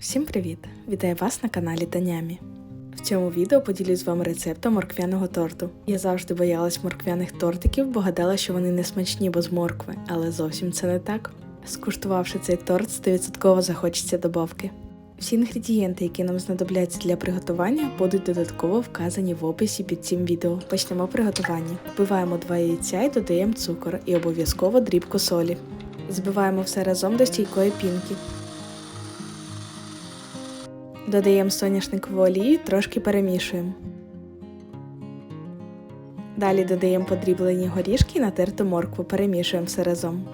Всім привіт! Вітаю вас на каналі Танямі. В цьому відео поділюсь з вами рецептом морквяного торту. Я завжди боялась морквяних тортиків, бо гадала, що вони не смачні, бо з моркви, але зовсім це не так. Скуштувавши цей торт, 100% захочеться добавки. Всі інгредієнти, які нам знадобляться для приготування, будуть додатково вказані в описі під цим відео. Почнемо приготування. Вбиваємо два яйця і додаємо цукор і обов'язково дрібку солі. Збиваємо все разом до стійкої пінки. Додаємо соняшникову олію, трошки перемішуємо. Далі додаємо подріблені горішки і натерту моркву, перемішуємо все разом.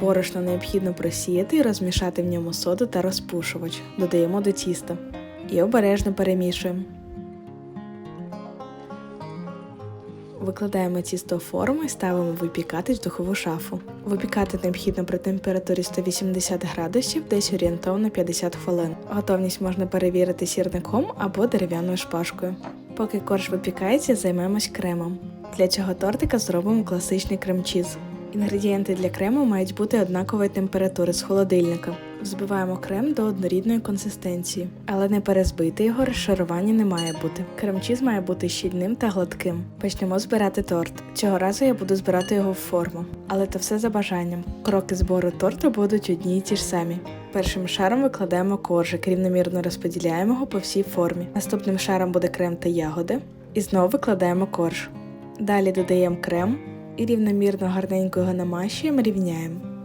Борошно необхідно просіяти і розмішати в ньому соду та розпушувач. Додаємо до тіста і обережно перемішуємо. Викладаємо тісто в форму і ставимо випікатись в духову шафу. Випікати необхідно при температурі 180 градусів, десь орієнтовно 50 хвилин. Готовність можна перевірити сірником або дерев'яною шпажкою. Поки корж випікається, займемось кремом. Для цього тортика зробимо класичний крем-чіз. Інгредієнти для крему мають бути однакової температури з холодильника. Взбиваємо крем до однорідної консистенції, але не перезбити його, розшарування не має бути. Крем-чіз має бути щільним та гладким. Почнемо збирати торт. Цього разу я буду збирати його в форму, але це все за бажанням. Кроки збору торту будуть одні й ті ж самі. Першим шаром викладаємо коржик, рівномірно розподіляємо його по всій формі. Наступним шаром буде крем та ягоди. І знову викладаємо корж. Далі додаємо крем і рівномірно гарненько його намащуємо, рівняємо.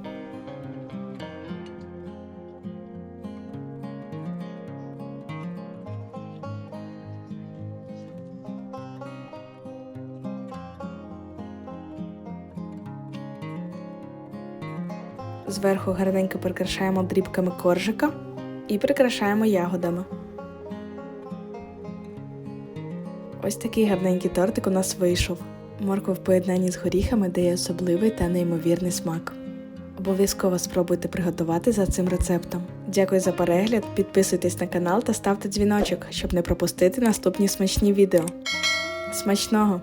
Зверху гарненько прикрашаємо дрібками коржика і прикрашаємо ягодами. Ось такий гарненький тортик у нас вийшов. Морква в поєднанні з горіхами дає особливий та неймовірний смак. Обов'язково спробуйте приготувати за цим рецептом. Дякую за перегляд, підписуйтесь на канал та ставте дзвіночок, щоб не пропустити наступні смачні відео. Смачного!